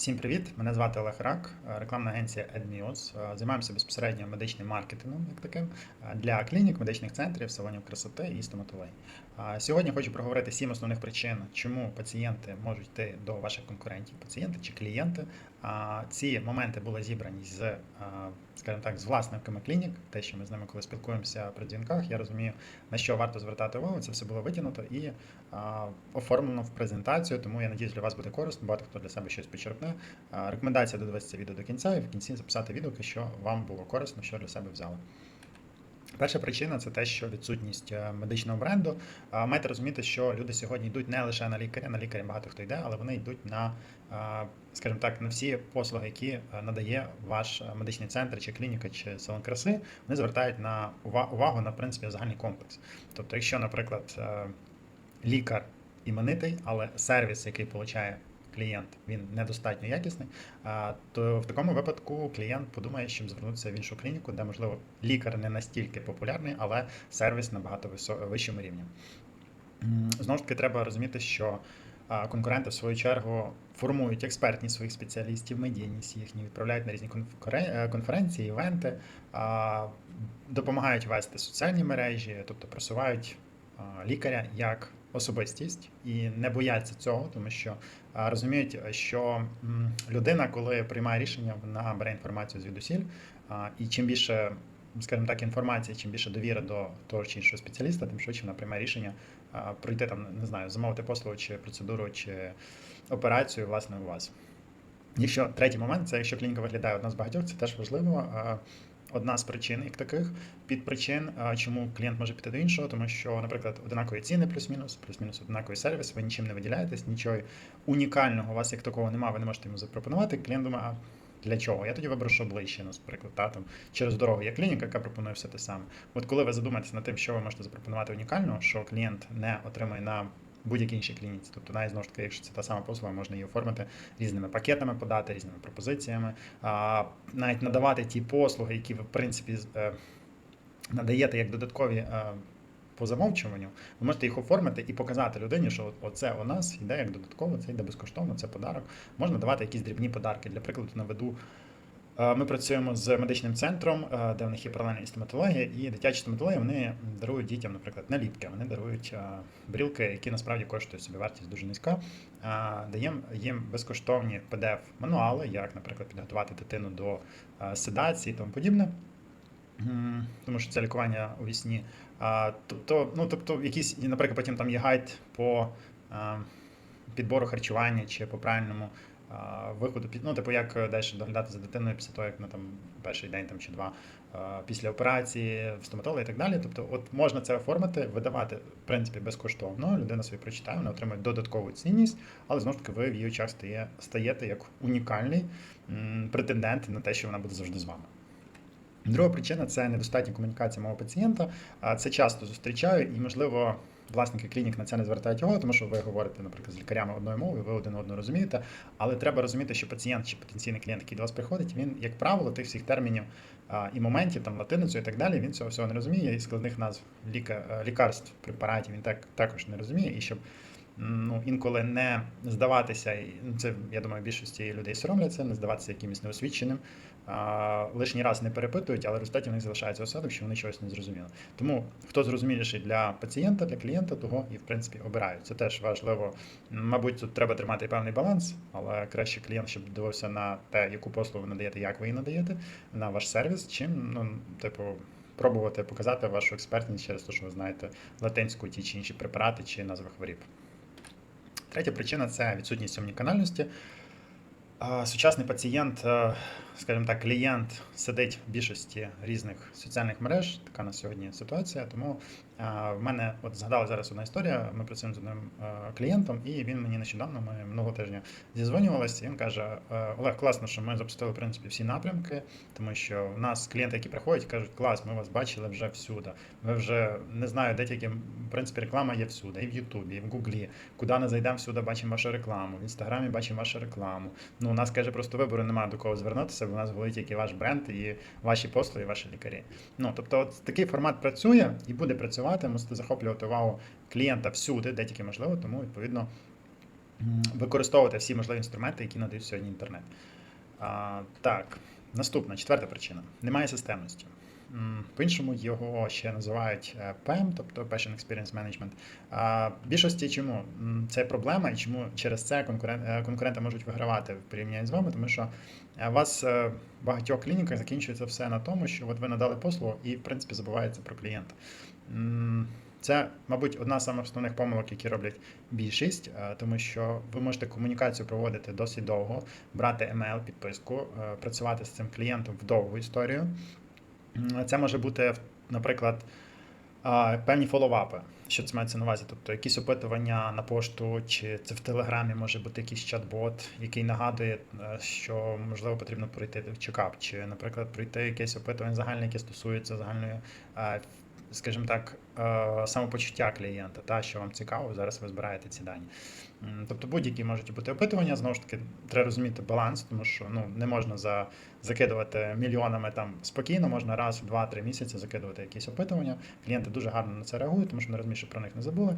Всім привіт! Мене звати Олег Рак, рекламна агенція AdMios. Е, Займаємося безпосередньо медичним маркетингом, як таким, е, для клінік, медичних центрів, салонів красоти і стоматології. Е, Сьогодні хочу проговорити сім основних причин, чому пацієнти можуть йти до ваших конкурентів, пацієнти чи клієнти. Ці моменти були зібрані з, е, скажімо так, з власниками клінік. Те, що ми з ними коли спілкуємося при дзвінках, я розумію, на що варто звертати увагу. Це все було витягнуто і оформлено в презентацію. Тому я надіюсь, для вас буде корисно. Багато хто для себе щось почерпне. Рекомендація додивитися відео до кінця і в кінці записати відео, що вам було корисно, що для себе взяли. Перша причина це те, що відсутність е, медичного бренду. Маєте розуміти, що люди сьогодні йдуть не лише на лікаря, на лікаря багато хто йде, але вони йдуть на, скажімо так, на всі послуги, які е, надає ваш е, медичний центр, чи клініка, чи салон краси. Вони звертають на ува- увагу на принципі загальний комплекс. Тобто, якщо, наприклад, лікар іменитий, але сервіс, який получає клієнт, він недостатньо якісний, то в такому випадку клієнт подумає, щоб звернутися в іншу клініку, де, можливо, лікар не настільки популярний, але сервіс набагато вищому рівні. Знову ж таки, треба розуміти, що конкуренти в свою чергу формують експертність своїх спеціалістів, медійність їхні, відправляють на різні е, конференції, івенти, допомагають вести соціальні мережі, тобто просувають лікаря як особистість і не бояться цього, тому що розуміють, що людина, коли приймає рішення, вона бере інформацію звідусіль, і чим більше, скажімо так, інформації, чим більше довіри до того чи іншого спеціаліста, тим швидше вона приймає рішення пройти там, не знаю, замовити послугу чи процедуру чи операцію власне у вас. Якщо третій момент, це якщо клініка виглядає одна з багатьох, це теж важливо. Одна з причин, як таких, підпричин, а, чому клієнт може піти до іншого, тому що, наприклад, однакові ціни, плюс-мінус, плюс-мінус однаковий сервіс, ви нічим не виділяєтесь, нічого унікального у вас як такого немає, ви не можете йому запропонувати. Клієнт думає, а для чого? Я тоді виберу, що ближче, наприклад, та, там, через дорогу є клініка, яка пропонує все те саме. От коли ви задумаєтесь над тим, що ви можете запропонувати унікального, що клієнт не отримає на будь-якій іншій клініці. Тобто, навіть знову ж таки, якщо це та сама послуга, можна її оформити різними пакетами, подати, різними пропозиціями, а, навіть надавати ті послуги, які ви, в принципі, е, надаєте як додаткові. е, По замовчуванню, ви можете їх оформити і показати людині, що оце у нас йде як додатково, це йде безкоштовно, це подарок. Можна давати якісь дрібні подарки. Для прикладу, наведу Ми працюємо з медичним центром, е, де в них є паралельна стоматологія, і дитячі стоматології вони дарують дітям, наприклад, наліпки. Вони дарують е, брілки, які насправді коштують собі вартість дуже низька. Е, Даємо їм безкоштовні PDF-мануали, як, наприклад, підготувати дитину до е, седації і тому подібне. Тому що це лікування у вісні. Тобто, ну, тобто, якісь, наприклад, потім там є гайд по е, підбору харчування чи по правильному виходу ну, типу, як далі доглядати за дитиною після того, як вона там перший день там чи два після операції в стоматолога і так далі. Тобто, от можна це оформити, видавати в принципі безкоштовно. Людина собі прочитає, вона отримує додаткову цінність, але знову ж таки ви в її очах стає, стаєте як унікальний претендент на те, що вона буде завжди з вами. Друга причина це недостатня комунікація мого пацієнта. Це часто зустрічаю, і, можливо, власники клінік на це не звертають увагу, тому що ви говорите, наприклад, з лікарями одною мовою, ви один одного розумієте. Але треба розуміти, що пацієнт чи потенційний клієнт, який до вас приходить, він, як правило, тих всіх термінів а, і моментів, там латиницю і так далі, він цього всього не розуміє, і складних назв ліка, е, лікарств, препаратів він так також не розуміє. І щоб ну, інколи не здаватися, ну, це я думаю, більшості людей соромляться, не здаватися якимось неосвіченим. Лишній раз не перепитують, але в результаті в них залишається осадок, що вони чогось не зрозуміли. Тому хто зрозуміліший для пацієнта, для клієнта, того і в принципі обирають. Це теж важливо. Мабуть, тут треба тримати певний баланс, але краще клієнт, щоб дивився на те, яку послугу ви надаєте, як ви її надаєте, на ваш сервіс, чим ну, типу. Пробувати показати вашу експертність через те, що ви знаєте латинську ті чи інші препарати чи назви хворіб. Третя причина це відсутність омніканальності. Сучасний пацієнт, е, скажімо так, клієнт сидить в більшості різних соціальних мереж. Така на сьогодні ситуація. Тому в мене от згадала зараз одна історія. Ми працюємо з одним е, клієнтом, і він мені нещодавно, ми минулого тижня зізвонювалися. Він каже: е, Олег, класно, що ми запустили в принципі всі напрямки, тому що в нас клієнти, які приходять, кажуть, клас, ми вас бачили вже всюди. Ви вже не знаю, де тільки в принципі реклама є всюди, і в Ютубі, і в Гуглі. Куди не зайдемо всюди, бачимо вашу рекламу. В інстаграмі бачимо вашу рекламу. Ну, у нас каже, просто вибору немає до кого звернутися, бо у нас говорить тільки ваш бренд і ваші послуги, і ваші лікарі. Ну тобто, от такий формат працює і буде працювати. Мусите захоплювати увагу клієнта всюди, де тільки можливо, тому відповідно. використовувати всі можливі інструменти, які надають сьогодні інтернет. А, так, наступна, четверта причина. Немає системності. По-іншому його ще називають е, PEM, тобто Passion Experience Management. А більшості чому це проблема і чому через це конкурен- е, конкуренти можуть вигравати в порівнянні з вами, тому що е, у вас в багатьох клініках закінчується все на тому, що от ви надали послугу і, в принципі, забувається про клієнта. Це, мабуть, одна з самих основних помилок, які роблять більшість, е, тому що ви можете комунікацію проводити досить довго, брати емейл, підписку, е, працювати з цим клієнтом в довгу історію. Це може бути, наприклад, а, певні фолловапи. Що це мається на увазі? Тобто якісь опитування на пошту, чи це в Телеграмі може бути якийсь чат-бот, який нагадує, е, що можливо потрібно пройти чекап, чи, наприклад, пройти якесь опитування загальне, яке стосується загальної, е, скажімо так, е, самопочуття клієнта, та що вам цікаво, зараз ви збираєте ці дані. Тобто будь-які можуть бути опитування, знову ж таки, треба розуміти баланс, тому що ну, не можна за, закидувати мільйонами там спокійно, можна раз в 2-3 місяці закидувати якісь опитування. Клієнти дуже гарно на це реагують, тому що вони розуміють, що про них не забули.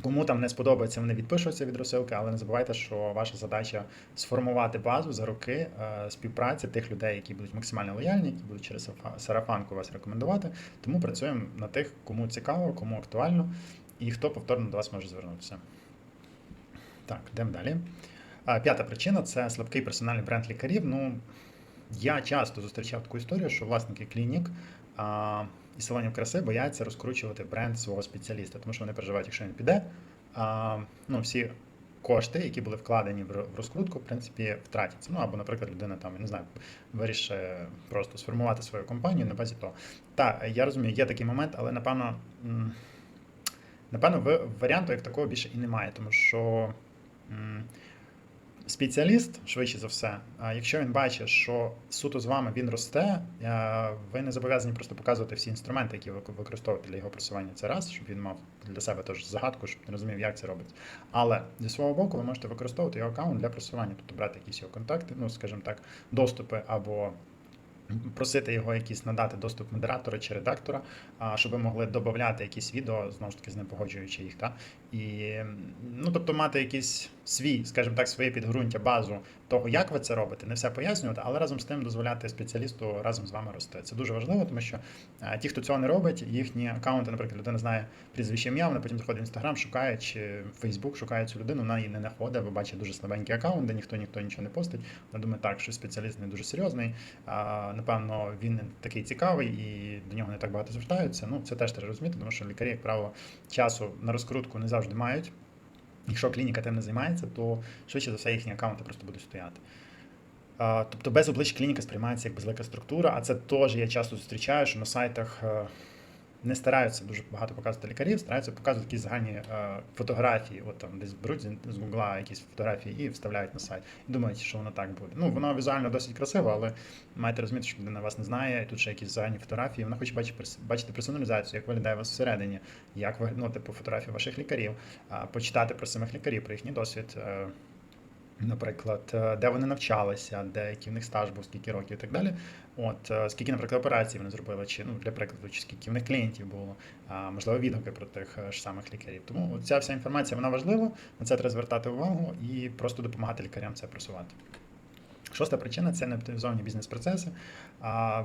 Кому там не сподобається, вони відпишуться від розсилки, але не забувайте, що ваша задача сформувати базу за роки е, співпраці тих людей, які будуть максимально лояльні, які будуть через сарафанку вас рекомендувати. Тому працюємо на тих, кому цікаво, кому актуально і хто повторно до вас може звернутися. Так, йдемо далі. А, П'ята причина це слабкий персональний бренд лікарів. Ну, я часто зустрічав таку історію, що власники клінік а, і салонів краси бояться розкручувати бренд свого спеціаліста, тому що вони переживають, якщо він піде, а, ну, всі кошти, які були вкладені в розкрутку, в принципі, втратяться. Ну або, наприклад, людина там, не знаю, вирішить просто сформувати свою компанію на базі того. Так, я розумію, є такий момент, але напевно. Напевно, варіанту як такого більше і немає, тому що спеціаліст, швидше за все, якщо він бачить, що суто з вами він росте, е, ви не зобов'язані просто показувати всі інструменти, які ви використовуєте для його просування. Це раз, щоб він мав для себе теж загадку, щоб не розумів, як це робиться. Але зі свого боку, ви можете використовувати його аккаунт для просування, тобто брати якісь його контакти, ну, скажімо так, доступи або. Просити його якісь надати доступ модератора чи редактора, щоб ви могли додати якісь відео, знову ж таки, з ним погоджуючи їх. Та? І, ну, тобто мати якийсь свій, скажімо так, своє підґрунтя, базу того, як ви це робите, не все пояснювати, але разом з тим дозволяти спеціалісту разом з вами рости. Це дуже важливо, тому що а, ті, хто цього не робить, їхні аккаунти, наприклад, людина знає прізвище ім'я, вона потім заходить в інстаграм, шукає чи Фейсбук, шукає цю людину, вона її не знаходить, ви бачите дуже слабенький аккаунт, де ніхто ніхто нічого не постить. Вона думає, так, що спеціаліст не дуже серйозний, а, напевно, він не такий цікавий і до нього не так багато звертаються. Ну, це теж треба розуміти, тому що лікарі, як правило, часу на розкрутку не завжди мають. Якщо клініка тим не займається, то швидше за все їхні аккаунти просто будуть стояти. Тобто без облич клініка сприймається як безлика структура, а це теж я часто зустрічаю, що на сайтах е, не стараються дуже багато показувати лікарів, стараються показувати якісь загальні е, фотографії. От там десь беруть з- гугла якісь фотографії і вставляють на сайт. І думають, що воно так буде. Ну, воно візуально досить красиво, але маєте розуміти, що людина вас не знає, і тут ще якісь загальні фотографії. Вона хоче бачити, бачити персоналізацію, як виглядає вас всередині, як ну, типу, фотографії ваших лікарів, почитати про самих лікарів, про їхній досвід. Наприклад, е, де вони навчалися, де який в них стаж був, скільки років і так далі. От е, скільки, наприклад, операцій вони зробили, чи ну для прикладу, чи скільки в них клієнтів було, можливо, відгуки про тих е, ж самих лікарів. Тому ця вся інформація вона важлива, на це треба звертати увагу і просто допомагати лікарям це просувати. Шоста причина це неоптимізовані бізнес-процеси. А,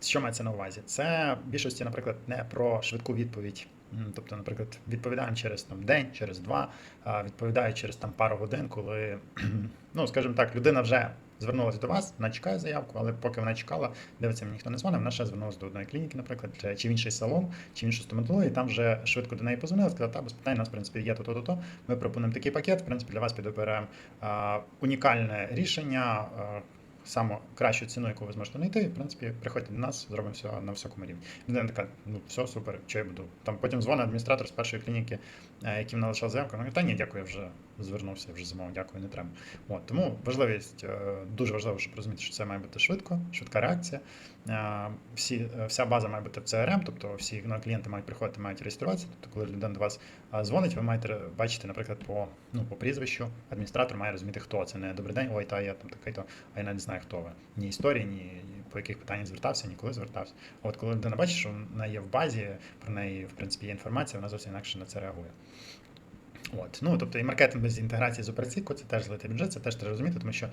що мається на увазі? Це в більшості, наприклад, не про швидку відповідь. Тобто, наприклад, відповідаємо через там, день, через два, а, відповідають через там, пару годин, коли, ну, скажімо так, людина вже звернулася до вас, вона чекає заявку, але поки вона чекала, дивиться, мені ніхто не дзвонив, вона ще звернулася до одної клініки, наприклад, чи- в інший салон, чи в іншу стоматологію, там вже швидко до неї позвонили, сказали, та без питань, у нас, в принципі, є то-то, то-то, ми пропонуємо такий пакет, в принципі, для вас підберемо унікальне рішення, саму кращу ціну, яку ви зможете знайти, в принципі, приходьте до нас, зробимо все на високому рівні. Людина така, ну все, супер, що я буду. Там потім дзвонить адміністратор з першої клініки, яким налишав заявку, ну та ні, дякую, я вже звернувся, вже замовив, дякую, не треба. От, тому важливість, е, дуже важливо, щоб розуміти, що це має бути швидко, швидка реакція. Е, Всі, е, вся база має бути в CRM, тобто всі ну, клієнти мають приходити, мають реєструватися. Тобто, коли людина до вас дзвонить, ви маєте бачити, наприклад, по, ну, по прізвищу. Адміністратор має розуміти, хто це. Не добрий день, ой, та я там такий-то, а я навіть не знаю, хто ви. Ні історії, ні по яких питаннях звертався, ні коли звертався. От коли людина бачить, що вона є в базі, про неї, в принципі, є інформація, вона зовсім інакше на це реагує. От. Ну, тобто і маркетинг без інтеграції з операційку це теж злитий бюджет, це теж треба розуміти, тому що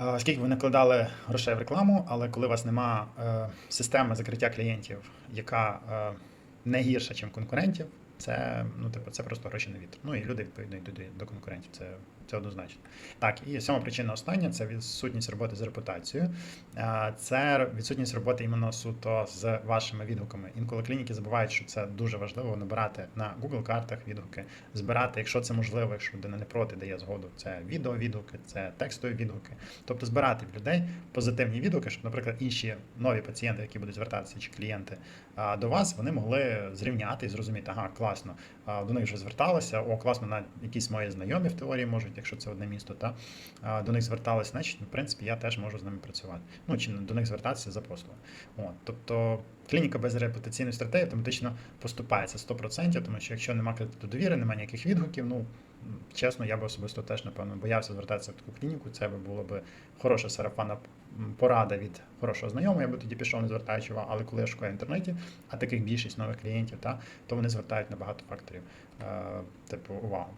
е, скільки ви накладали грошей в рекламу, але коли у вас нема е, системи закриття клієнтів, яка е, не гірша, ніж конкурентів, це, ну, типу, це просто гроші на вітер. Ну і люди відповідно йдуть до- до конкурентів. Це, це однозначно. Так, і сьома причина остання це відсутність роботи з репутацією. Це відсутність роботи іменно суто з вашими відгуками. Інколи клініки забувають, що це дуже важливо набирати на Google картах відгуки, збирати, якщо це можливо, якщо людина не проти дає згоду. Це відео-відгуки, це текстові відгуки. Тобто збирати в людей позитивні відгуки, щоб, наприклад, інші нові пацієнти, які будуть звертатися чи клієнти до вас, вони могли зрівняти і зрозуміти, ага, класно, до них вже зверталися, о, класно, на якісь мої знайомі в теорії можуть, якщо це одне місто, та до них зверталися, значить, в принципі, я теж можу з ними працювати. Ну чи до них звертатися за послугою. От, тобто клініка без репутаційної стратегії автоматично поступається 100%, тому що якщо немає кредиту довіри, немає ніяких відгуків, ну чесно, я би особисто теж напевно боявся звертатися в таку клініку. Це би було б хороша сарафанна м, порада від хорошого знайомого. Я би тоді пішов, не звертаючи увагу. Але коли я шукаю в інтернеті, а таких більшість нових клієнтів, та, то вони звертають на багато факторів, е, типу, увагу.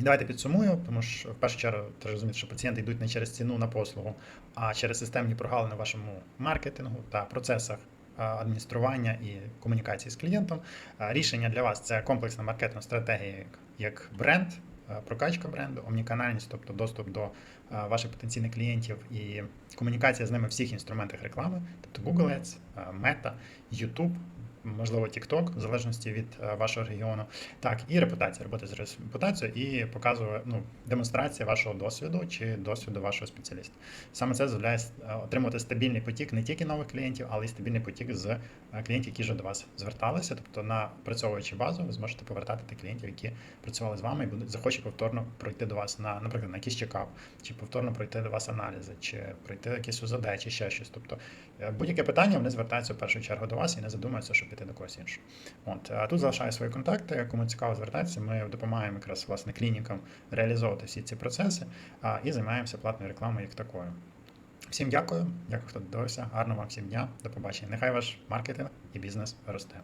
І давайте підсумую, тому що в першу чергу треба розуміти, що пацієнти йдуть не через ціну на послугу, а через системні прогалини в вашому маркетингу та процесах адміністрування і комунікації з клієнтом. Рішення для вас це комплексна маркетингова стратегія як бренд, прокачка бренду, омніканальність, тобто доступ до ваших потенційних клієнтів і комунікація з ними в всіх інструментах реклами, тобто Google Ads, Meta, YouTube, можливо, TikTok, в залежності від вашого регіону. Так, і репутація, робота з репутацією і показує ну, демонстрація вашого досвіду чи досвіду вашого спеціаліста. Саме це дозволяє е, отримати стабільний потік не тільки нових клієнтів, але й стабільний потік з е, клієнтів, які вже до вас зверталися. Тобто, напрацьовуючи базу, ви зможете повертати тих клієнтів, які працювали з вами і будуть захочуть повторно пройти до вас на, наприклад, на якийсь чекап, чи повторно пройти до вас аналізи, чи пройти якісь УЗД, чи ще щось. Тобто е, будь-яке питання вони звертаються в першу чергу до вас і не задумуються, щоб піти до когось іншого. От а тут залишаю свої контакти. Кому цікаво звертатися, ми допомагаємо якраз власне клінікам реалізовувати всі ці процеси а, і займаємося платною рекламою як такою. Всім дякую, дякую, хто додивився. Гарного вам всім дня. До побачення. Нехай ваш маркетинг і бізнес росте.